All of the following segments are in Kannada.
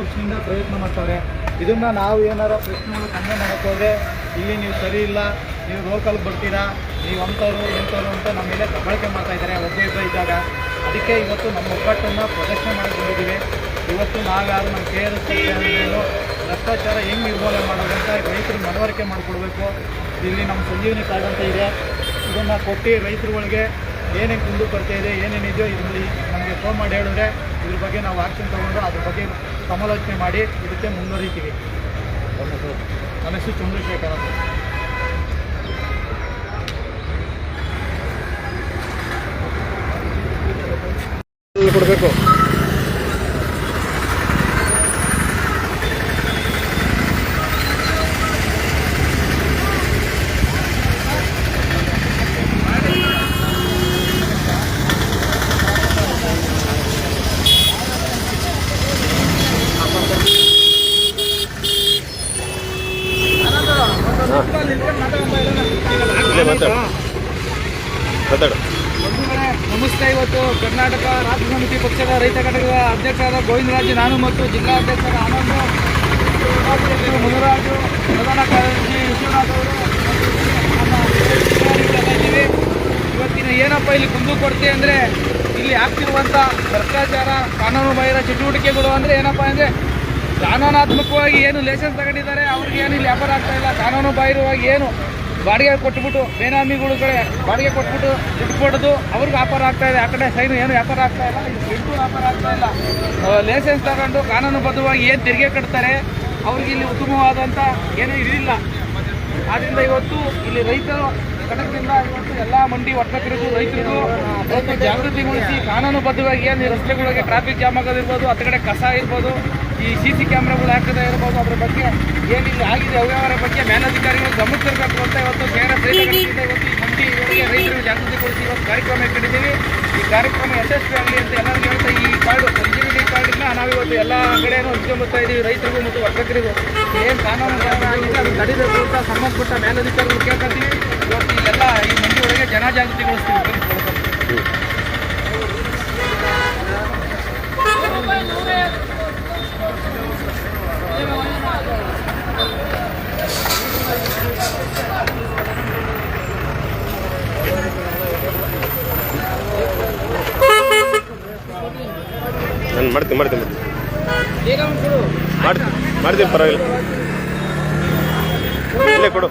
ವರ್ಷದಿಂದ ಪ್ರಯತ್ನ ಮಾಡ್ತಾರೆ ಇದನ್ನು ನಾವು ಏನಾರ ಪ್ರಶ್ನೆಗಳು ಕಮ್ಮಿ ಮಾಡಕ್ಕೆ ಹೋದ್ರೆ ಇಲ್ಲಿ ನೀವು ಸರಿ ಇಲ್ಲ, ನೀವು ಲೋಕಲ್ಗೆ ಬರ್ತೀರಾ, ನೀವು ಅಂಥವ್ರು, ಇಂಥವ್ರು ಅಂತ ನಮ್ಮ ಮೇಲೆ ದಬ್ಬಾಳಿಕೆ ಮಾಡ್ತಾ ಇದ್ದಾರೆ ಒಬ್ಬ ಇಬ್ಬ ಇದ್ದಾಗ. ಅದಕ್ಕೆ ಇವತ್ತು ನಮ್ಮ ಒಗ್ಗಟ್ಟನ್ನು ಪ್ರದರ್ಶನ ಮಾಡಿಕೊಂಡಿದ್ದೀವಿ ಇವತ್ತು ನಾವ್ಯಾರು ನಮ್ಮ ಕೆ ಆರ್ ಎಸ್ ಭ್ರಷ್ಟಾಚಾರ ಹೆಂಗೆ ನಿರ್ಮೂಲನೆ ಮಾಡೋದು ಅಂತ ರೈತರಿಗೆ ಮನವರಿಕೆ ಮಾಡಿಕೊಡ್ಬೇಕು. ಇಲ್ಲಿ ನಮ್ಮ ಸಂಜೀವನಿ ಕಾರ್ಡ್ ಅಂತ ಇದೆ. ಇದನ್ನು ಕೊಟ್ಟು ರೈತರುಗಳಿಗೆ ಏನೇನು ಕುಂದು ಬರ್ತಾ ಇದೆ, ಏನೇನಿದೆಯೋ ಇದರಲ್ಲಿ ನಮಗೆ ಫೋನ್ ಮಾಡಿ ಹೇಳಿದ್ರೆ ಇದ್ರ ಬಗ್ಗೆ ನಾವು ಆಕ್ಷನ್ ತಗೊಂಡು ಅದ್ರ ಬಗ್ಗೆ ಸಮಾಲೋಚನೆ ಮಾಡಿ ಇದಕ್ಕೆ ಮುಂದುವರಿತೀವಿ ನನ್ನ ಹೆಸರು ಕೊಡಬೇಕು ಇಲ್ಲೇ ಮಾತಾಡು ಮಾತಾಡು ಬಂಧುಗಳೇ ನಮಸ್ತೆ ಇವತ್ತು ಕರ್ನಾಟಕ ರಾಜ್ಯ ಸಮಿತಿ ಪಕ್ಷದ ರೈತ ಘಟಕದ ಅಧ್ಯಕ್ಷರಾದ ಗೋವಿಂದರಾಜು, ನಾನು ಮತ್ತು ಜಿಲ್ಲಾ ಅಧ್ಯಕ್ಷರ ಆನಂದ್ ಮುನರಾಜು, ಪ್ರಧಾನ ಕಾರ್ಯದರ್ಶಿ ವಿಶ್ವನಾಥ್ ಅವರು ಇವತ್ತಿನ ಏನಪ್ಪ ಇಲ್ಲಿ ಕುಂದು ಕೊಡ್ತೆ ಅಂದರೆ ಇಲ್ಲಿ ಆಗ್ತಿರುವಂಥ ಭ್ರಷ್ಟಾಚಾರ, ಕಾನೂನು ಬಾಹಿರ ಚಟುವಟಿಕೆಗಳು ಅಂದರೆ ಏನಪ್ಪ ಅಂದರೆ ಕಾನೂನಾತ್ಮಕವಾಗಿ ಏನು ಲೈಸೆನ್ಸ್ ತಗೊಂಡಿದ್ದಾರೆ, ಅವ್ರಿಗೆ ಏನು ಇಲ್ಲಿ ವ್ಯಾಪಾರ ಆಗ್ತಾ ಇಲ್ಲ, ಕಾನೂನು ಬಾಹಿರವಾಗಿ ಏನು ಬಾಡಿಗೆ ಕೊಟ್ಬಿಟ್ಟು ಬೇನಾಮಿಗಳು ಕಡೆ ಬಾಡಿಗೆ ಕೊಟ್ಬಿಟ್ಟು ದುಡ್ಡು ಕೊಡೋದು ಅವ್ರಿಗೆ ವ್ಯಾಪಾರ ಆಗ್ತಾ ಇದೆ. ಆ ಕಡೆ ಸೈನು ಏನು ವ್ಯಾಪಾರ ಆಗ್ತಾ ಇಲ್ಲ. ದುಡ್ಡು ವ್ಯಾಪಾರ ಆಗ್ತಾ ಇಲ್ಲ. ಲೈಸೆನ್ಸ್ ತಗೊಂಡು ಕಾನೂನುಬದ್ಧವಾಗಿ ಏನು ತೆರಿಗೆ ಕಟ್ತಾರೆ ಅವ್ರಿಗೆ ಇಲ್ಲಿ ಉತ್ತಮವಾದಂಥ ಏನೂ ಇರಲಿಲ್ಲ ಆದ್ದರಿಂದ ಇವತ್ತು ಇಲ್ಲಿ ರೈತರು ಘಟಕದಿಂದ ಇವತ್ತು ಎಲ್ಲ ಮಂಡಿ ವರ್ತಕರಿಗೂ ರೈತರಿಗೂ ಜಾಗೃತಿಗೊಳಿಸಿ ಕಾನೂನುಬದ್ಧವಾಗಿ ಏನು ರಸ್ತೆಗಳಿಗೆ ಟ್ರಾಫಿಕ್ ಜಾಮ್ ಆಗೋದಿರ್ಬೋದು, ಆ ಕಡೆ ಕಸ ಇರ್ಬೋದು ಈ ಸಿ ಸಿ ಕ್ಯಾಮ್ರಾಗಳು ಹಾಕದೇ ಇರ್ಬೋದು ಅದ್ರ ಬಗ್ಗೆ ಏನಿಲ್ಲ. ಆಗಿದೆ ಅವ್ಯವಹಾರ ಬಗ್ಗೆ ಮೇಲಧಿಕಾರಿಗಳು ಗಮನ ತರಬೇಕು ಅಂತ ಇವತ್ತು ಕೇಂದ್ರ ರೈತಗಳಿಂದ ಇವತ್ತು ಈ ಮಂಡಿ ಇವರಿಗೆ ರೈತರಿಗೆ ಜಾಗೃತಿಗೊಳಿಸಿ ಇವತ್ತು ಕಾರ್ಯಕ್ರಮ ಇಟ್ಟಿದ್ದೀವಿ. ಈ ಕಾರ್ಯಕ್ರಮ ಯಶಸ್ವಿ ಆಗಲಿ ಅಂತ ಎಲ್ಲರಿಗೂ ಹೇಳ್ತಾ ಈ ಕಾರ್ಡು ಸಂಜೀವಿನಿ ಕಾರ್ಡನ್ನ ನಾವಿವತ್ತು ಎಲ್ಲ ಕಡೆಯೂ ಹಂಚ್ಕೊಂಬತ್ತಾ ಇದ್ದೀವಿ ರೈತರಿಗೂ ಮತ್ತು ವರ್ತಕರಿಗೂ ಏನು ಕಾನೂನು ಅದು ತಡಿಬೇಕು ಅಂತ ಸಂಬಂಧಪಟ್ಟ ಮೇಲಧಿಕಾರಿಗಳು ಕೇಳ್ಕೊತೀವಿ ಇವತ್ತು ಇಲ್ಲೆಲ್ಲ ಈ ಮಂಡಿ ಒಳಗೆ ಜನಜಾಗೃತಿಗೊಳಿಸ್ತೀವಿ ಕೊಡ್ಕೊಂಡು. ನಾನು ಮಾಡ್ತೀನಿ ಮಾಡ್ತೀನಿ ಮಾಡ್ತೀನಿ. ಮಾಡ್ತೀನಿ ಮಾಡ್ತೀನಿ ಪರವಾಗಿಲ್ಲ ಇಲ್ಲೇ ಕೊಡು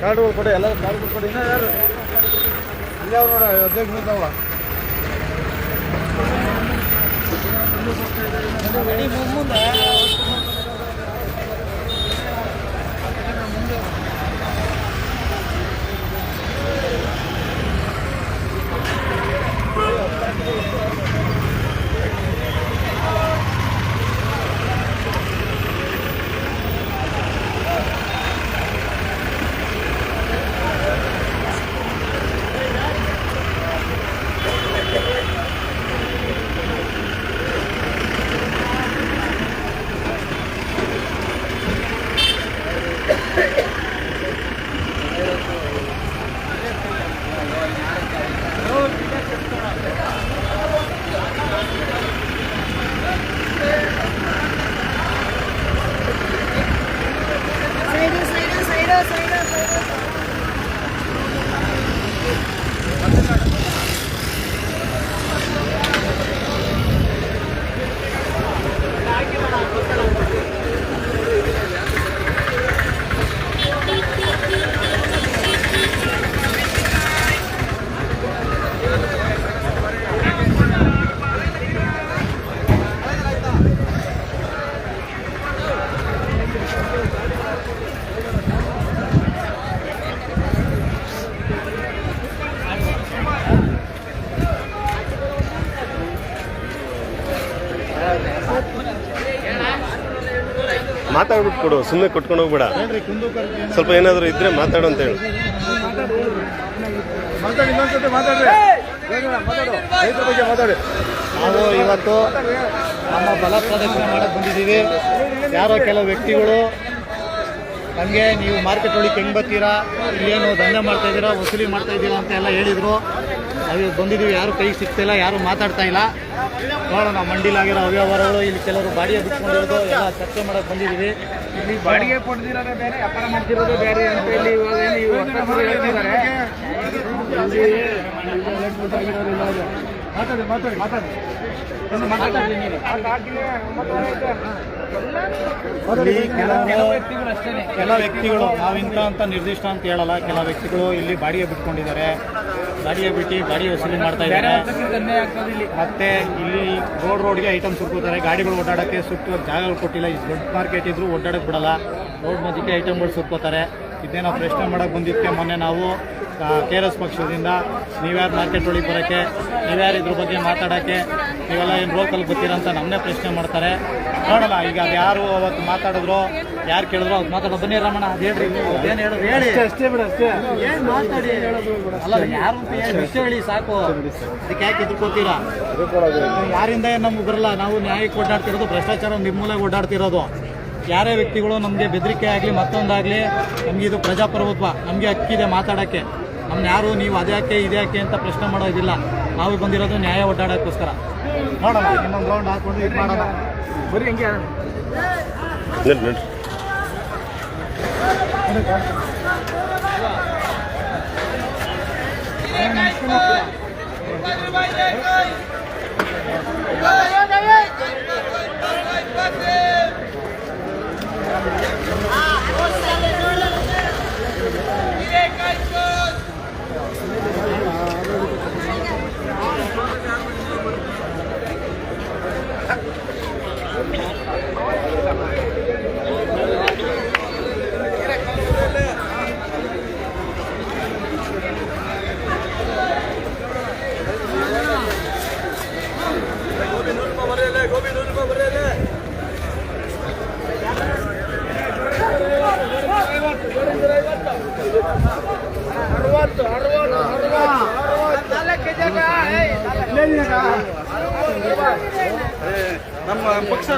ಕಾರ್ಡ್ಗಳು ಕೊಡಿ ಎಲ್ಲ ಕಾರ್ಡ್ಗಳು ಕೊಡಿ ಇನ್ನೂ ಯಾರು ಇಲ್ಲೇ ಅವ್ರು ನೋಡಿ ಅಧ್ಯಕ್ಷ ನಿಂತವ ಸೈಡು ಮಾತಾಡ್ಬಿಟ್ಟು ಕೊಡು ಸುಮ್ಮನೆ ಕೊಟ್ಕೊಂಡು ಹೋಗ್ಬೇಡ. ಸ್ವಲ್ಪ ಏನಾದರೂ ಇದ್ರೆ ಮಾತಾಡು ಅಂತ ಹೇಳು. ಮಾತಾಡಿ ಇನ್ನೊಂದ್ಸತಿ ಮಾತಾಡ್ರಿ. ಮಾತಾಡು. ರೈತರ ಬಗ್ಗೆ ಮಾತಾಡಿ. ನಾವು ಇವತ್ತು ನಮ್ಮ ಬಲ ಪ್ರದರ್ಶನ ಮಾಡಕ್ಕೆ ಬಂದಿದ್ದೀವಿ. ಯಾರೋ ಕೆಲವು ವ್ಯಕ್ತಿಗಳು ನಮಗೆ ನೀವು ಮಾರ್ಕೆಟ್ ಒಳಗೆ ಹೆಂಗೆ ಬರ್ತೀರಾ? ಇಲ್ಲೇನು ದಂಧೆ ಮಾಡ್ತಾ ಇದ್ದೀರಾ ವಸೂಲಿ ಮಾಡ್ತಾ ಇದ್ದೀರಾ ಅಂತ ಎಲ್ಲ ಹೇಳಿದರು. ನಾವು ಬಂದಿದ್ದೀವಿ ಯಾರು ಕೈ ಸಿಗ್ತಿಲ್ಲ ಯಾರು ಮಾತಾಡ್ತಾ ಇಲ್ಲ. ನೋಡೋಣ ಮಂಡಿಲಾಗಿರೋ ಅವ್ಯವಹಾರಗಳು, ಇಲ್ಲಿ ಕೆಲವರು ಬಾಡಿಗೆ ಬಿಟ್ಕೊಂಡಿರೋದು, ಎಲ್ಲ ಚರ್ಚೆ ಮಾಡಕ್ಕೆ ಬಂದಿದ್ದೀವಿ ಇಲ್ಲಿ ಬಾಡಿಗೆ ಕೊಡ್ದಿರೋದೇ ಬೇರೆ, ವ್ಯಾಪಾರ ಮಾಡ್ತಿರೋದೇ ಬೇರೆ ಅಂತ ಇಲ್ಲಿ ಇವಾಗ ಏನು ಹೇಳ್ತಿದ್ದಾರೆ. ಮಾತಾಡಿ ಮಾತಾಡಿ ಮಾತಾಡಿ. ಕೆಲ ವ್ಯಕ್ತಿಗಳು ನಾವಿಂತ ಅಂತ ನಿರ್ದಿಷ್ಟ ಅಂತ ಹೇಳಲ್ಲ. ಕೆಲ ವ್ಯಕ್ತಿಗಳು ಇಲ್ಲಿ ಬಾಡಿಗೆ ಬಿಟ್ಕೊಂಡಿದ್ದಾರೆ. ಬಾಡಿಗೆ ಬಿಟ್ಟು ಬಾಡಿಗೆ ವಸೂಲಿ ಮಾಡ್ತಾ ಇದ್ದಾರೆ. ಮತ್ತೆ ಇಲ್ಲಿ ರೋಡ್ ರೋಡ್ಗೆ ಐಟಮ್ ಸುರ್ಕೋತಾರೆ ಗಾಡಿಗಳು ಓಡಾಡಕ್ಕೆ ಸುತ್ತ ಜಾಗಗಳು ಕೊಟ್ಟಿಲ್ಲ. ಈ ದೊಡ್ಡ ಮಾರ್ಕೆಟ್ ಇದ್ರು ಓಡಾಡಕ್ಕೆ ಬಿಡಲ್ಲ. ರೋಡ್ ಮಧ್ಯಕ್ಕೆ ಐಟಮ್ಗಳು ಸುರ್ಕೋತಾರೆ ಇದೇನೋ ಪ್ರಶ್ನೆ ಮಾಡೋಕ್ಕೆ ಬಂದಿದ್ದಕ್ಕೆ ಮೊನ್ನೆ ನಾವು ಕೆ ಆರ್ ಎಸ್ ಪಕ್ಷದಿಂದ ನೀವ್ಯಾರು ಮಾರ್ಕೆಟ್ ಒಳಗೆ ಬರೋಕ್ಕೆ ನೀವ್ಯಾರು ಇದ್ರ ಬಗ್ಗೆ ಮಾತಾಡೋಕ್ಕೆ ನೀವೆಲ್ಲ ಏನು ರೋಕಲ್ಲಿ ಬರ್ತೀರಾ ಅಂತ ನಮ್ಮನ್ನೇ ಪ್ರಶ್ನೆ ಮಾಡ್ತಾರೆ. ನೋಡೋಣ ಈಗ ಅದು ಯಾರು ಅವತ್ತು ಮಾತಾಡಿದ್ರು ಯಾರು ಕೇಳಿದ್ರು ಅವತ್ತು ಮಾತಾಡೋ ಬನ್ನಿ ರಮಣ ಅದು ಹೇಳ್ರಿ ಏನು ಹೇಳೋದು ಹೇಳಿ. ಅಷ್ಟೇ ಬಿಡು ಅಷ್ಟೇ. ಏನು ಮಾತಾಡಿ ಅಲ್ಲ ಯಾರು ಹೇಳಿ ವಿಷಯ ಹೇಳಿ ಸಾಕು. ಅದಕ್ಕೆ ಯಾಕೆ ಎದುರ್ಕೋತೀರಾ? ಯಾರಿಂದ ಏನ್ ನಮ್ಗೆ ಬರಲ್ಲ ನಾವು ನ್ಯಾಯಕ್ಕೆ ಓಡಾಡ್ತಿರೋದು ಭ್ರಷ್ಟಾಚಾರ ನಿರ್ಮೂಲನೆ ಓಡಾಡ್ತಿರೋದು. ಯಾರೇ ವ್ಯಕ್ತಿಗಳು ನಮಗೆ ಬೆದರಿಕೆ ಆಗಲಿ ಮತ್ತೊಂದಾಗಲಿ ನಮಗೆ ಇದು ಪ್ರಜಾಪ್ರಭುತ್ವ ನಮಗೆ ಹಕ್ಕಿದೆ ಮಾತಾಡೋಕ್ಕೆ. ನಮ್ನ ಯಾರು ನೀವು ಅದ್ಯಾಕೆ ಇದ್ಯಾಕೆ ಅಂತ ಪ್ರಶ್ನೆ ಮಾಡೋದಿಲ್ಲ. ನಾವು ಬಂದಿರೋದು ನ್ಯಾಯ ಒಡ್ಡಾಡೋಕ್ಕೋಸ್ಕರ ನೋಡೋಣ ಇನ್ನೊಂದು ರೌಂಡ್ ಹಾಕೊಂಡು ಇದು ಮಾಡೋಣ. ಬರೀ ಹೆಂಗೆ ನಡಿ ನಮ್ಮ ಪಕ್ಷ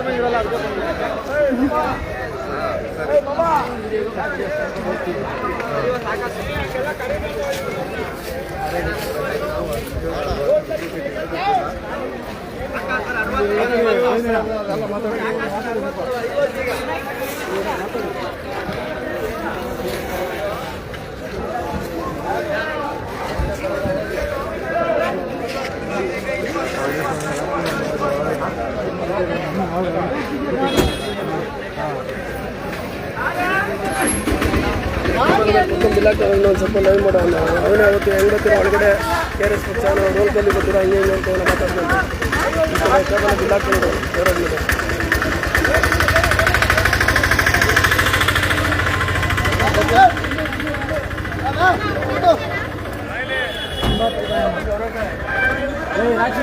ಇರಲ್ಲ ಒಂದು ಸ್ವಲ್ಪ ಲೈವ್ ಮಾಡೋಣ ಅವನೇ ಅವತ್ತು ಹೆಂಗತ್ತಿರ ಗೊತ್ತಿರೋ ಒಳಗಡೆ ಕೆ ಆರ್ ಎಸ್ ಪಕ್ಷ ರೋಲ್ಕಲ್ಲಿ ಗೊತ್ತಿರೋ ಹಂಗೆ ಹಿಂಗೆ ಅಂತ ಮಾತಾಡ್ಕೊಂಡು ಬಿಲ್ಲಾಕೊಂಡು ಹೊರಗೆ ರಾಜಿ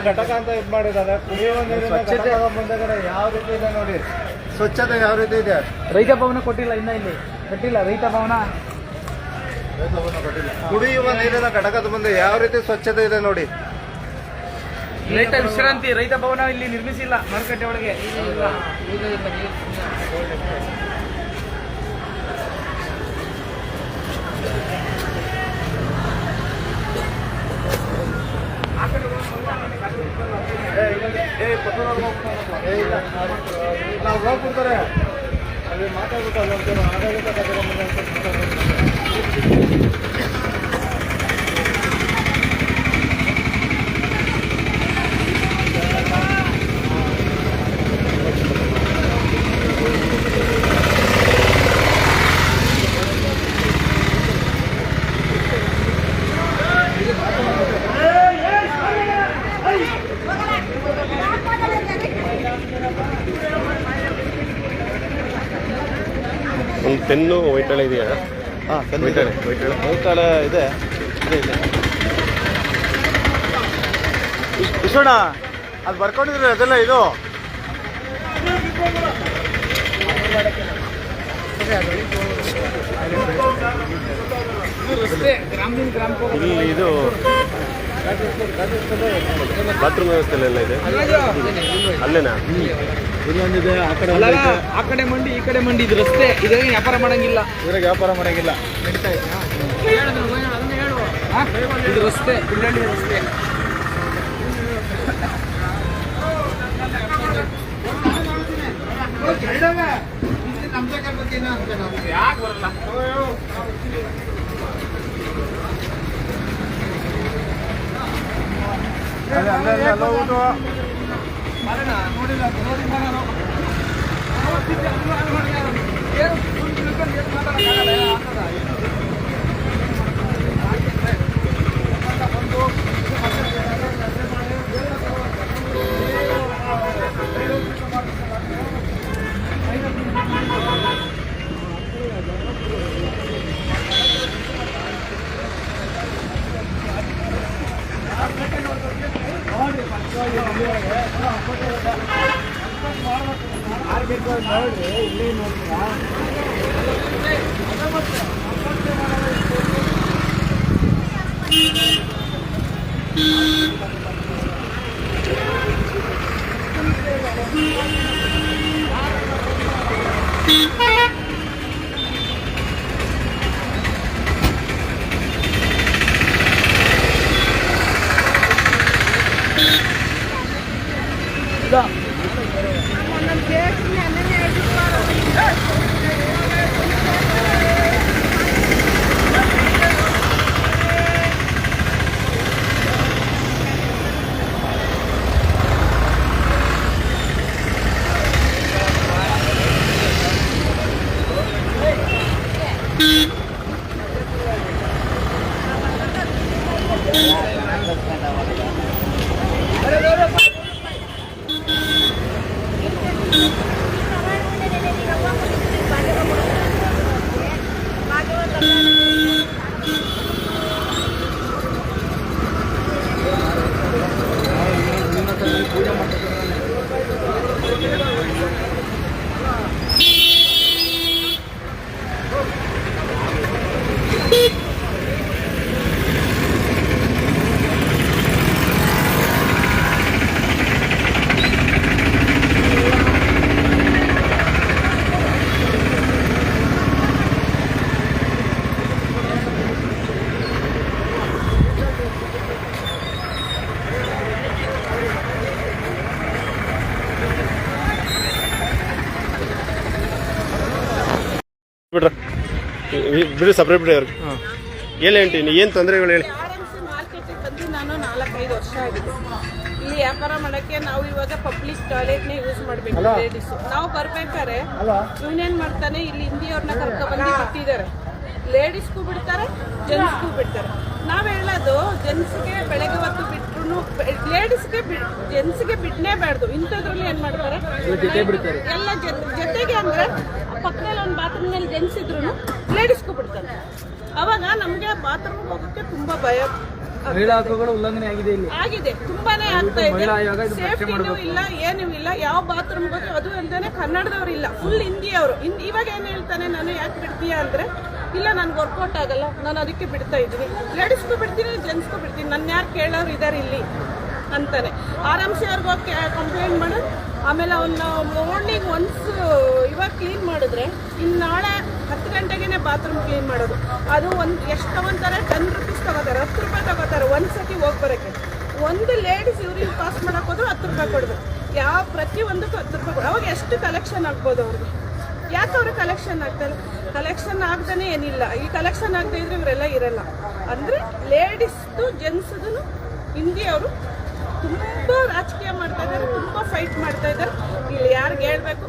ಘಟಕ ಅಂತ ಇದು ಮಾಡಿದ್ದಾರೆ. ಕುಡಿಯುವ ನೀರಿನ ಸ್ವಚ್ಛತೆ- ಮುಂದೆಗಡೆ ಯಾವ ರೀತಿ ಇದೆ ನೋಡಿ. ಸ್ವಚ್ಛತೆ ಯಾವ ರೀತಿ ಇದೆ? ರೈತ ಭವನ ಕೊಟ್ಟಿಲ್ಲ ಇನ್ನ ಇಲ್ಲಿ. ಕೊಟ್ಟಿಲ್ಲ ರೈತ ಭವನ. ಕುಡಿಯುವ ನೀರಿನ ಘಟಕದ ಮುಂದೆ ಯಾವ ರೀತಿ ಸ್ವಚ್ಛತೆ ಇದೆ ನೋಡಿ. ರೈತ ವಿಶ್ರಾಂತಿ ರೈತ ಭವನ ಇಲ್ಲಿ ನಿರ್ಮಿಸಿಲ್ಲ ಮಾರುಕಟ್ಟೆ ಒಳಗೆ. ನಾವು ಹೋಗ್ಬಿಡ್ತಾರೆ ಅಲ್ಲಿ ಮಾತಾಡ್ಬಿಟ್ಟು ಅಲ್ಲಿ ಆಡಳಿತ ಪೆನ್ನು ವೈಟಳೆ ಇದೆಯಾ? ಹಾಂ ವೈಟಳೆ ವೈಟಳೆ ಬಹುಕಾಲ ಇದೆ. ಇದೆ ಅದು ಬರ್ಕೊಂಡಿದ್ರೆ ಅದೆಲ್ಲ ಇದು. ಇಲ್ಲಿ ಇದು ಬಾತ್ರೂಮ್ ವ್ಯವಸ್ಥೆ ಎಲ್ಲ ಇದೆ? ಅಲ್ಲೇನಾ? ಇಲ್ಲೊಂದಿದೆ ಆ ಕಡೆ ಅಲ್ಲ ಆ ಕಡೆ ಮಂಡಿ ಈ ಕಡೆ ಮಂಡಿ ಇದು ರಸ್ತೆ ಇದ್ರಾಗ ವ್ಯಾಪಾರ ಮಾಡಂಗಿಲ್ಲ. ಇದ್ರಾಗ ವ್ಯಾಪಾರ ಮಾಡೋಂಗಿಲ್ಲ? ಇದು ರಸ್ತೆ ಬಿಳ್ಳಳ್ಳಿ ರಸ್ತೆ ಯಾಕೆ ಬರಲ್ಲ ನೋಡಿಲ್ಲ ಬಿಡಿ ಸಪ್ರೇಟ್ ಬಿಡಿ ಅವ್ರಿಗೆ. ಹೇಳಿ ಆಂಟಿ ಏನು ತೊಂದರೆಗಳು ಹೇಳಿ? ಮಾರ್ಕೆಟಿಗೆ ಬಂದು ನಾನು ನಾಲ್ಕೈದು ವರ್ಷ ಆಗಿದೆ. ಇಲ್ಲಿ ವ್ಯಾಪಾರ ಮಾಡಕ್ಕೆ ನಾವು ಇವಾಗ ಪಬ್ಲಿಕ್ ಟಾಯ್ಲೆಟ್ನೇ ಯೂಸ್ ಮಾಡಬೇಕು ಲೇಡೀಸ್ ನಾವು ಬರ್ಬೇಕಾದ್ರೆ ಇವನೇನ್ ಮಾಡ್ತಾನೆ ಇಲ್ಲಿ ಹಿಂದಿಯವ್ರನ್ನ ಕರ್ಕೊಂಡ್ ಬಂದು ಬಿಟ್ಟಿದ್ದಾರೆ. ಲೇಡೀಸ್ಗೂ ಬಿಡ್ತಾರೆ ಜೆಂಟ್ಸ್ಗೂ ಬಿಡ್ತಾರೆ. ನಾವು ಹೇಳೋದು ಜೆಂಟ್ಸ್ಗೆ ಬೆಳಗ್ಗೆ ಹೊತ್ತು ಬಿಟ್ರು ಲೇಡೀಸ್ಗೆ ಜೆಂಟ್ಸ್ಗೆ ಬಿಡ್ನೇಬಾರ್ದು. ಇಂಥದ್ರಲ್ಲಿ ಏನು ಮಾಡ್ತಾರೆ? ಎಲ್ಲ ಜೊತೆ- ಜೊತೆಗೆ ಅಂದ್ರೆ ಪಕ್ಕದಲ್ಲಿ ಒಂದು ಬಾತ್ರೂಮ್ನಲ್ಲಿ ಜೆಂಟ್ಸ್ ಇದ್ರು ಲೇಡೀಸ್ಗೂ ಬಿಡ್ತಾರೆ ಅವಾಗ ನಮ್ಗೆ ಬಾತ್ರೂಮ್ ಹೋಗಕ್ಕೆ ತುಂಬಾ ಭಯ ಮಹಿಳಾ ಹಕ್ಕುಗಳು ಉಲ್ಲಂಘನೆ ಆಗಿದೆ ಇಲ್ಲಿ. ಆಗಿದೆ ತುಂಬಾನೇ ಆಗ್ತಾ ಇದೆ. ಸೇಫ್ಟಿನೂ ಇಲ್ಲ ಏನೂ ಇಲ್ಲ ಯಾವ ಬಾತ್ರೂಮ್ ಬಗ್ಗೆ ಅದು ಅಲ್ದೇನೆ ಕನ್ನಡದವ್ರು ಇಲ್ಲ ಫುಲ್ ಹಿಂದಿ ಹಿಂದಿಯವರು ಇವಾಗ ಏನ್ ಹೇಳ್ತಾನೆ ನಾನು ಯಾಕೆ ಬಿಡ್ತೀಯ? ಅಂದ್ರೆ ಇಲ್ಲ ನನ್ಗೆ ವರ್ಕೌಟ್ ಆಗಲ್ಲ ನಾನು ಅದಕ್ಕೆ ಬಿಡ್ತಾ ಇದ್ದೀನಿ. ಲೇಡೀಸ್ಗೂ ಬಿಡ್ತೀನಿ ಜೆಂಟ್ಸ್ಗೂ ಬಿಡ್ತೀನಿ ನನ್ನ ಯಾರು ಕೇಳೋರು ಇದಾರೆ ಇಲ್ಲಿ ಅಂತಾನೆ. ಆರಾಮ್ಸೆ ಅವ್ರಿಗೆ ಹೋಗಿ ಕಂಪ್ಲೇಂಟ್ ಮಾಡೋದು ಆಮೇಲೆ ಅವನ್ನ ಮಾರ್ನಿಂಗ್ ಒನ್ಸ್ ಇವಾಗ ಕ್ಲೀನ್ ಮಾಡಿದ್ರೆ ಇನ್ನು ನಾಳೆ ಹತ್ತು ಗಂಟೆಗೆ ಬಾತ್ರೂಮ್ ಕ್ಲೀನ್ ಮಾಡೋದು. ಅದು ಒಂದು ಎಷ್ಟು ತಗೊಂತಾರೆ? ಟೆನ್ ರುಪೀಸ್ ತಗೋತಾರೆ, ಹತ್ತು ರೂಪಾಯಿ ತಗೋತಾರೆ, ಒಂದು ಸತಿ ಹೋಗಿ ಬರೋಕ್ಕೆ. ಒಂದು ಲೇಡೀಸ್ ಇವ್ರಿಗೆ ಪಾಸ್ ಮಾಡಕ್ಕೆ ಹೋದ್ರು ಹತ್ತು ರೂಪಾಯಿ ಕೊಡ್ಬೇಕು ಯಾವ ಪ್ರತಿ ಒಂದಕ್ಕೂ ಹತ್ತು ರೂಪಾಯಿ ಕೊಡು. ಅವಾಗ ಎಷ್ಟು ಕಲೆಕ್ಷನ್ ಆಗ್ಬೋದು ಅವ್ರಿಗೆ? ಯಾಕೆ ಅವರು ಕಲೆಕ್ಷನ್ ಆಗ್ತಾರೆ ಕಲೆಕ್ಷನ್ ಆಗ್ದೇ ಏನಿಲ್ಲ. ಈ ಕಲೆಕ್ಷನ್ ಆಗದೆ ಇದ್ರೆ ಇವರೆಲ್ಲ ಇರಲ್ಲ. ಅಂದರೆ ಲೇಡೀಸ್ದು ಜೆಂಟ್ಸ್ದು ಹಿಂದಿಯವರು ತುಂಬ ರಾಜಕೀಯ ಮಾಡ್ತಾ ಇದ್ದಾರೆ, ತುಂಬ ಫೈಟ್ ಮಾಡ್ತಾ ಇದ್ದಾರೆ. ಇಲ್ಲಿ ಯಾರಿಗೆ ಹೇಳ್ಬೇಕು?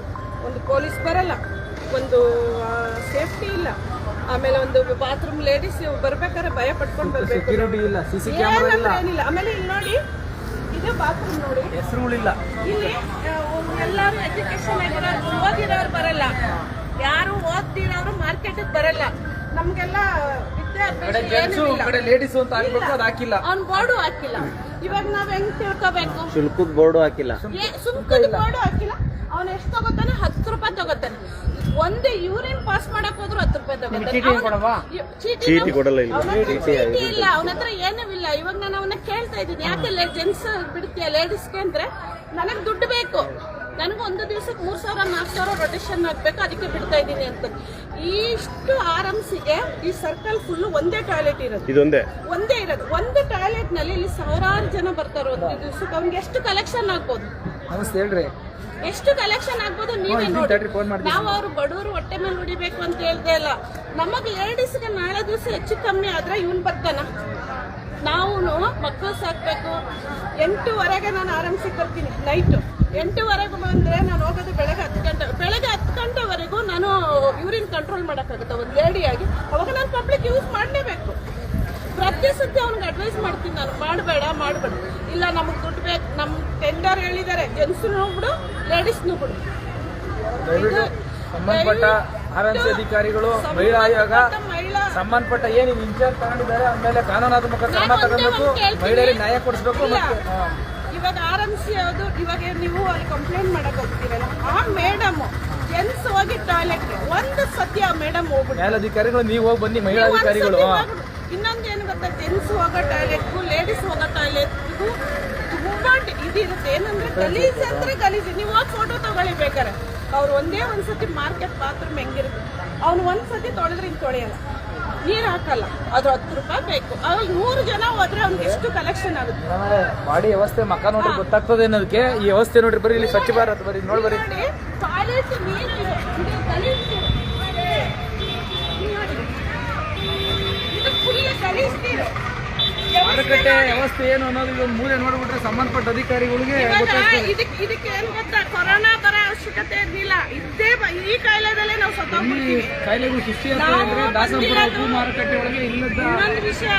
ಒಂದು ಪೊಲೀಸ್ ಬರಲ್ಲ. ಒಂದು ಸೇಫ್ಟಿ ಇಲ್ಲ. ಆಮೇಲೆ ಒಂದು ಬಾತ್ರೂಮ್ ಲೇಡೀಸ್ ಬರ್ಬೇಕಾದ್ರೆ ಭಯ ಪಟ್ಕೊಂಡು ಬರ್ಬೇಕು. ಸೆಕ್ಯೂರಿಟಿ ಇಲ್ಲ ಸಿ ಸಿ ಇಲ್ಲ. ಏನಿಲ್ಲ. ಆಮೇಲೆ ಇಲ್ಲಿ ನೋಡಿ ಇದು ಬಾತ್ರೂಮ್ ನೋಡಿ. ಹೆಸರುಗಳಿಲ್ಲ ಇಲ್ಲಿ. ಎಲ್ಲಾರು ಎಜುಕೇಶನ್ ಆಗಿರೋರು ಓದಿರೋರು ಬರಲ್ಲ. ಯಾರು ಓದ್ತಿರೋರು ಮಾರ್ಕೆಟ್ ಬರಲ್ಲ. ನಮ್ಗೆಲ್ಲ ಲೇಡೀಸ್ ಅಂತ ಹಾಕ್ಬೇಕು ಅದು ಹಾಕಿಲ್ಲ. ಅವ್ನ್ ಬೋರ್ಡು ಹಾಕಿಲ್ಲ. ಇವಾಗ ನಾವ್ ಹೆಂಗ್ ತಿಳ್ಕೋಬೇಕು? ಶುಲ್ಕದ ಬೋರ್ಡು ಹಾಕಿಲ್ಲ. ಸುಮ್ಕದ ಬೋರ್ಡು ಹಾಕಿಲ್ಲ. ಅವ್ನ್ ಎಷ್ಟು ತಗೋತಾನೆ? ಹತ್ತು ರೂಪಾಯಿ ತಗೋತಾನೆ. ಒಂದೇ ಯೂರಿನ್ ಪಾಸ್ ಮಾಡಕ್ ಹೋದ್ರು ಹತ್ತು ರೂಪಾಯಿ ತಗೋತಾನೆ. ಚೀಟಿ ಅವ್ನು- ಕೊಡವಾ? ಚೀಟಿ ಚೀಟಿ ಕೊಡಲ್ಲ ಇಲ್ಲಿ. ಅವ್ನ ಹತ್ರ ಚೀಟಿ ಇಲ್ಲ ಅವನ ಹತ್ರ ಏನೂ ಇಲ್ಲ. ಇವಾಗ ನಾನು ಅವನ್ನ ಕೇಳ್ತಾ ಇದ್ದೀನಿ. ಯಾಕೆ ಜೆಂಟ್ಸ್ ಬಿಡ್ತೀಯ? ಲೇಡೀಸ್ಗೆ ಅಂದ್ರೆ ನನಗ್ ದುಡ್ಡು ಬೇಕು. ನನಗೆ ಒಂದು ದಿವಸಕ್ಕೆ ಮೂರು ಸಾವಿರ ನಾಲ್ಕು ಸಾವಿರ ರೊಟೇಷನ್ ಆಗ್ಬೇಕು. ಅದಕ್ಕೆ ಬಿಡ್ತಾ ಇದ್ದೀನಿ ಅಂತ. ಇಷ್ಟು ಆರಾಮ್ಸಿಗೆ ಈ ಸರ್ಕಲ್ ಫುಲ್ ಒಂದೇ ಟಾಯ್ಲೆಟ್ ಇರೋದು. ಇದೊಂದೇ? ಒಂದೇ ಇರೋದು. ಒಂದು ಟಾಯ್ಲೆಟ್ನಲ್ಲಿ ಇಲ್ಲಿ ಸಾವಿರಾರು ಜನ ಬರ್ತಾರೆ ಒಂದು ದಿವಸಕ್ಕೆ. ಅವ್ನಿಗೆ ಎಷ್ಟು ಕಲೆಕ್ಷನ್ ಆಗ್ಬೋದು? ನಮಸ್ತೆ ಹೇಳ್ರಿ. ಎಷ್ಟು ಕಲೆಕ್ಷನ್ ಆಗ್ಬೋದು ನೀವೇ ನೋಡಿ. ನಾವು ಅವ್ರು ಬಡವರು ಹೊಟ್ಟೆ ಮೇಲೆ ಹೊಡಿಬೇಕು ಅಂತ ಹೇಳ್ದೆ ಇಲ್ಲ ನಮಗೆ ಎರಡು ದಿವಸಕ್ಕೆ ನಾಳೆ ದಿವಸ ಹೆಚ್ಚು ಕಮ್ಮಿ ಆದ್ರೆ ಇವನ್ ಬರ್ತಾನ. ನಾವು ಮಕ್ಕಳು ಸಾಕ್ಬೇಕು. ಎಂಟೂವರೆಗೆ ನಾನು ಆರಂಭಿಸಿ ಬರ್ತೀನಿ ನೈಟು ಎಂಟೂವರೆಗೆ ಬಂದ್ರೆ ನಾನು ಹೋಗೋದು ಬೆಳಗ್ಗೆ ಹತ್ತು ಗಂಟೆ ಬೆಳಗ್ಗೆ ಹತ್ತು ಗಂಟೆವರೆಗೂ ನಾನು ಯೂರಿನ್ ಕಂಟ್ರೋಲ್ ಮಾಡೋಕ್ಕಾಗುತ್ತೆ ಒಂದು ಲೇಡಿಯಾಗಿ. ಅವಾಗ ನಾನು ಪಬ್ಲಿಕ್ ಯೂಸ್ ಮಾಡಲೇಬೇಕು. ಪ್ರತಿ ಸತ್ಯ ಅವ್ನಿಗೆ ಅಡ್ವೈಸ್ ಮಾಡ್ತೀನಿ ನಾನು. ಮಾಡಬೇಡ ಮಾಡಬೇಡ. ಇಲ್ಲ ನಮಗೆ ದುಡ್ಡು ಬೇಕು. ನಮ್ಮ ಟೆಂಡರ್ ಹೇಳಿದ್ದಾರೆ ಜೆಂಟ್ಸ್ನು ಬಿಡು ಲೇಡೀಸ್ನು ಬಿಡು ಸಂಬಂಧಪಟ್ಟ ಆರ್ಎಂಸಿ ಅಧಿಕಾರಿಗಳು ಮಹಿಳಾ ಆಯೋಗ ಸಂಬಂಧಪಟ್ಟ ಮಹಿಳಾ ಸಂಬಂಧಪಟ್ಟ ಏನು ಇನ್ಚಾರ್ಜ್ ತಗೊಂಡಿದ್ದಾರೆ ಆಮೇಲೆ ಕಾನೂನಾತ್ಮಕ ಕ್ರಮ ತಗೋಬೇಕು ಮಹಿಳೆಯರಿಗೆ ನ್ಯಾಯ ಕೊಡಿಸ್ಬೇಕು ಇವಾಗ ಆರ್ ಎಂ ಸಿ ಅದು ಇವಾಗ ನೀವು ಅಲ್ಲಿ ಕಂಪ್ಲೇಂಟ್ ಮಾಡಕ್ ಹೋಗ್ತೀರಲ್ಲ. ಆ ಮೇಡಮ್ ಜೆಂಟ್ಸ್ ಹೋಗಿ ಟಾಯ್ಲೆಟ್ ಒಂದು ಸತ್ಯ ಮೇಡಮ್ ಹೋಗ್ಬಿಟ್ಟು ಮೇಲಧಿಕಾರಿಗಳು ನೀವು ಹೋಗಿ ಬನ್ನಿ ಮಹಿಳಾ ಅಧಿಕಾರಿಗಳು. ಇನ್ನೊಂದು ಏನು ಗೊತ್ತಾ ಜೆಂಟ್ಸ್ ಹೋಗೋ ಟಾಯ್ಲೆಟ್ಗೂ ಲೇಡೀಸ್ ಹೋಗೋ ಟಾಯ್ಲೆಟ್ಗೂ ತುಂಬಾ ಇದಿರುತ್ತೆ. ಏನಂದ್ರೆ ಗಲೀಜ್ ಅಂದ್ರೆ ಗಲೀಜು. ನೀವು ಹೋಗಿ ಫೋಟೋ ತಗೊಳ್ಳಿ ಬೇಕಾರೆ ಅವ್ರು ಒಂದೇ ಒಂದ್ಸತಿ ಮಾರ್ಕೆಟ್ ಬಾತ್ರೂಮ್ ಹೆಂಗಿರುತ್ತೆ. ಅವ್ನು ಒಂದ್ಸತಿ ತೊಳೆದ್ರೆ ಹಿಂಗೆ ತೊಳೆಯಲ್ಲ. ನೀರು ಹಾಕಲ್ಲ. ಅದು ಹತ್ತು ರೂಪಾಯಿ ಬೇಕು. ಅವಾಗ ನೂರು ಜನ ಹೋದ್ರೆ ಅವ್ನಿಗೆ ಎಷ್ಟು ಕಲೆಕ್ಷನ್ ಆಗುತ್ತೆ. ಬಾಡಿ ವ್ಯವಸ್ಥೆ ಮಕ್ಕ ನೋಡ್ರಿ ಗೊತ್ತಾಗ್ತದೆ ಅನ್ನೋದಕ್ಕೆ ಈ ವ್ಯವಸ್ಥೆ ನೋಡ್ರಿ ಬರೀ ಇಲ್ಲಿ ಸ್ವಚ್ಛ ಭಾರತ್ ಬರೀ ನೋಡಿ ಬರೀ. ಟಾಯ್ಲೆಟ್ ನೀರು ಇದೆ. ಇದು ಗಲೀಜ್ ನೀರು. ಇಲ್ಲಿ ನೋಡಿ. ಇದು ಫುಲ್ ಗಲೀಜ್ ನೀರು ಮಾರುಕಟ್ಟೆ ವ್ಯವಸ್ಥೆ ಏನು ಅನ್ನೋದು ಇದೊಂದು ಮೂಲೆ ನೋಡ್ಬಿಟ್ರೆ ಸಂಬಂಧಪಟ್ಟ ಅಧಿಕಾರಿಗಳಿಗೆ ಇದಕ್ಕೆ ಇದಕ್ಕೆ ಏನ್ ಗೊತ್ತಾ? ಕೊರೋನಾ ಬರೋ ಅವಶ್ಯಕತೆ ಇರ್ಲಿಲ್ಲ. ಇದ್ದೇ ಈ ಕಾಯಿಲೆದಲ್ಲೇ ನಾವು ಸತ್ತೋಗ್ಬಿಡ್ತೀವಿ. ಕಾಯಿಲೆಗಳು ಸೃಷ್ಟಿ ಆಗ್ತದೆ ಅಂದ್ರೆ ದಾಸನಪುರ ಉಪ್ಪು ಮಾರುಕಟ್ಟೆ ಒಳಗೆ ಇಲ್ಲದ ಇನ್ನೊಂದು ವಿಷಯ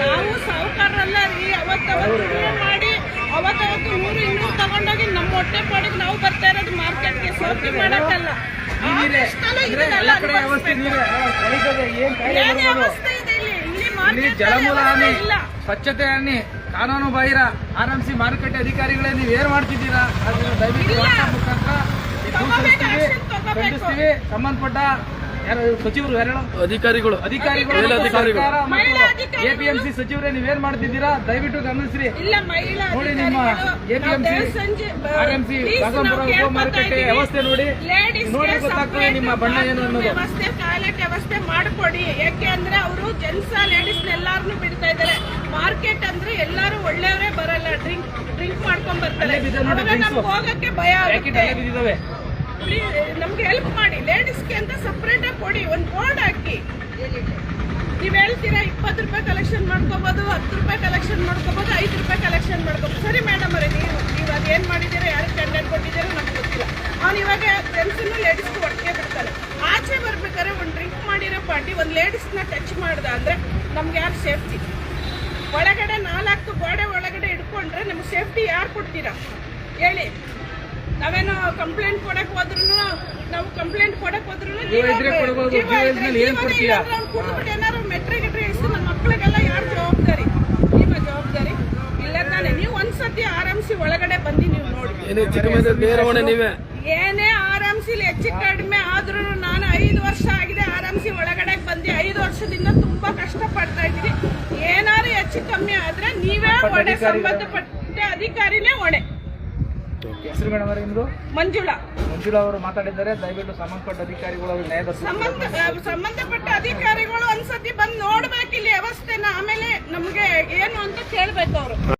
ನಾವು ಸಾಹುಕಾರರಲ್ಲ ರೀ. ಅವತ್ತವತ್ತು ಮಾಡಿ ಅವತ್ತವತ್ತು ನೂರು ಇನ್ನೂರು ತಗೊಂಡೋಗಿ ನಮ್ಮ ಹೊಟ್ಟೆ ಪಾಡಿಗೆ ನಾವು ಬರ್ತಾ ಇರೋದು ಮಾರ್ಕೆಟ್ಗೆ. ಸೋಪಿ ಮಾಡಕ್ಕಲ್ಲ. ಏನ್ ವ್ಯವಸ್ಥೆ ಇಲ್ಲಿ ಜಲಮೂಲ ಹಾನಿ ಸ್ವಚ್ಛತೆ ಹಾನಿ ಕಾನೂನು ಬಾಹಿರ ಆರಂಭಿಸಿ ಮಾರುಕಟ್ಟೆ ಅಧಿಕಾರಿಗಳೇ ನೀವು ಏನ್ ಮಾಡ್ತಿದ್ದೀರಾ ಅದನ್ನ ದಯವಿಟ್ಟು. ಮುಖಾಂತರ. ಖಂಡಿಸ್ತೀವಿ ಸಂಬಂಧಪಟ್ಟ ಯಾರು ಸಚಿವರು ಯಾರು ಅಧಿಕಾರಿಗಳು. ಅಧಿಕಾರಿಗಳು. ಎಪಿಎಂಸಿ ಸಚಿವರೇ ನೀವೇನ್ ಮಾಡ್ತಿದ್ದೀರಾ? ದಯವಿಟ್ಟು ಗಮನಿಸ್ರಿ. ಇಲ್ಲ ಮಹಿಳಾ ನೋಡಿ ನಿಮ್ಮ ಎಪಿಎಂಸಿ ಆರ್ಎಂಸಿ ದಾಸನಪುರ ಉಪ ಮಾರುಕಟ್ಟೆ ವ್ಯವಸ್ಥೆ ನೋಡಿ. ನೋಡಿ ಗೊತ್ತಾಗ್ತದೆ ನಿಮ್ಮ ಬಣ್ಣ ಏನು ಅನ್ನೋದು. ವ್ಯವಸ್ಥೆ ಟಾಯ್ಲೆಟ್ ವ್ಯವಸ್ಥೆ ಮಾಡಿಕೊಡಿ. ಯಾಕೆ ಅಂದ್ರೆ ಅವರು ಜೆಂಟ್ಸ್ ಲೇಡೀಸ್ ಎಲ್ಲಾರನ್ನು ಬಿಡ್ತಾ ಇದ್ದಾರೆ. ಮಾರ್ಕೆಟ್ ಅಂದ್ರೆ ಎಲ್ಲಾರು ಒಳ್ಳೆಯವರೇ ಬರಲ್ಲ. ಡ್ರಿಂಕ್ ಡ್ರಿಂಕ್ ಮಾಡ್ಕೊಂಡ್ ಬರ್ತಾರೆ. ಅಲ್ಲೇ ಬಿದ್ದಿದೆ ನೋಡಿ ಅವಾಗ drinks. ನಮ್ಗೆ ಹೋಗಕ್ಕೆ ಭಯ ಪ್ಯಾಕೆಟ್ ಆಗುತ್ತೆ. ಎಲ್ಲ ಬಿದ್ದಿದ್ದಾವೆ? Please, ನಮ್ಗೆ ಹೆಲ್ಪ್ ಮಾಡಿ. ಲೇಡೀಸ್ಗೆ ಅಂತ ಸಪ್ರೇಟ್ ಆಗಿ ಕೊಡಿ. ಒಂದು ಬೋರ್ಡ್ ಹಾಕಿ. ನೀವ್ ಹೇಳ್ತೀರಾ ಇಪ್ಪತ್ತು ರೂಪಾಯಿ ಕಲೆಕ್ಷನ್ ಮಾಡ್ಕೋಬಹುದು ಹತ್ತು ರೂಪಾಯಿ ಕಲೆಕ್ಷನ್ ಮಾಡ್ಕೋಬಹುದು ಐದು ರೂಪಾಯಿ ಕಲೆಕ್ಷನ್ ಮಾಡ್ಕೋಬಹುದು ಸರಿ ಮೇಡಮ್ ಅವರೇ, ನೀವು ನೀವು ಅದೇನ್ ಮಾಡಿದ್ದೀರಾ ಯಾರು ಟೆಂಡರ್ ಕೊಟ್ಟಿದ್ದೀರೋ ನಮ್ಗೆ ಗೊತ್ತಿಲ್ಲ. ಅವ್ನು ಇವಾಗ ಜೆಂಟ್ಸನ್ನು ಲೇಡೀಸ್ಗೆ ಒಟ್ಟಿಗೆ ಬಿಡ್ತಾರೆ ಆಚೆ ಬರ್ಬೇಕಾದ್ರೆ ಒಂದು ಡ್ರಿಂಕ್ ಮಾಡಿರೋ ಪಾರ್ಟಿ ಒಂದು ಲೇಡೀಸ್ನ ಟಚ್ ಮಾಡ್ದ ಅಂದ್ರೆ ನಮ್ಗೆ ಯಾರು ಸೇಫ್ಟಿ ಒಳಗಡೆ ನಾಲ್ಕು ಗೋಡೆ ಒಳಗಡೆ ಇಟ್ಕೊಂಡ್ರೆ ನಮ್ಗೆ ಸೇಫ್ಟಿ ಯಾರು ಕೊಡ್ತೀರಾ? ಹೇಳಿ. ನಾವೇನೋ ಕಂಪ್ಲೇಂಟ್ ಕೊಡಕ್ ಹೋದ್ರು ನಾವು ಕಂಪ್ಲೇಂಟ್ ಕೊಡಕ್ ಹೋದ್ರು? ಏನಾದ್ರು ಮೆಟ್ರಿ ಗಿಟ್ರಿ ಇಷ್ಟು ನಮ್ಮ ಮಕ್ಳಿಗೆಲ್ಲ ಯಾರು ಜವಾಬ್ದಾರಿ? ನಿಮ್ಮ ಜವಾಬ್ದಾರಿ. ಇಲ್ಲ ತಾನೆ ನೀವು ಒಂದ್ಸತಿ ಆರಾಮ್ಸಿ ಒಳಗಡೆ ಬಂದಿ ನೀವು ನೋಡಿ. ನೀವೇ? ಏನೇ ಆರಾಮ್ಸಿಲಿ ಹೆಚ್ಚು ಕಡಿಮೆ ಆದ್ರೂ ನಾನು ಐದು ವರ್ಷ ಆಗಿದೆ ಆರಾಮ್ಸಿ ಒಳಗಡೆ ಬಂದು ಐದು ವರ್ಷದಿಂದ ತುಂಬಾ ಕಷ್ಟ ಪಡ್ತಾ ಇದ್ದೀನಿ. ಏನಾದ್ರು ಹೆಚ್ಚು ಕಮ್ಮಿ ಆದ್ರೆ ನೀವೇ ಒಡೆ ಸಂಬಂಧಪಟ್ಟ ಅಧಿಕಾರಿನೇ ಹೊಣೆ ಹೆಸರು ಮೇಡಮ್ ಅವರೇ ನಿಮ್ದು? ಮಂಜುಳಾ. ಮಂಜುಳಾ ಅವರು ಮಾತಾಡಿದ್ದಾರೆ ದಯವಿಟ್ಟು ಸಂಬಂಧಪಟ್ಟ ಅಧಿಕಾರಿಗಳು ಸಂಬಂಧ ಸಂಬಂಧಪಟ್ಟ ಅಧಿಕಾರಿಗಳು ಒಂದ್ಸತಿ ಬಂದು ನೋಡ್ಬೇಕು ಇಲ್ಲಿ ವ್ಯವಸ್ಥೆನ ಆಮೇಲೆ ನಮ್ಗೆ ಏನು ಅಂತ ಕೇಳ್ಬೇಕು ಅವರು.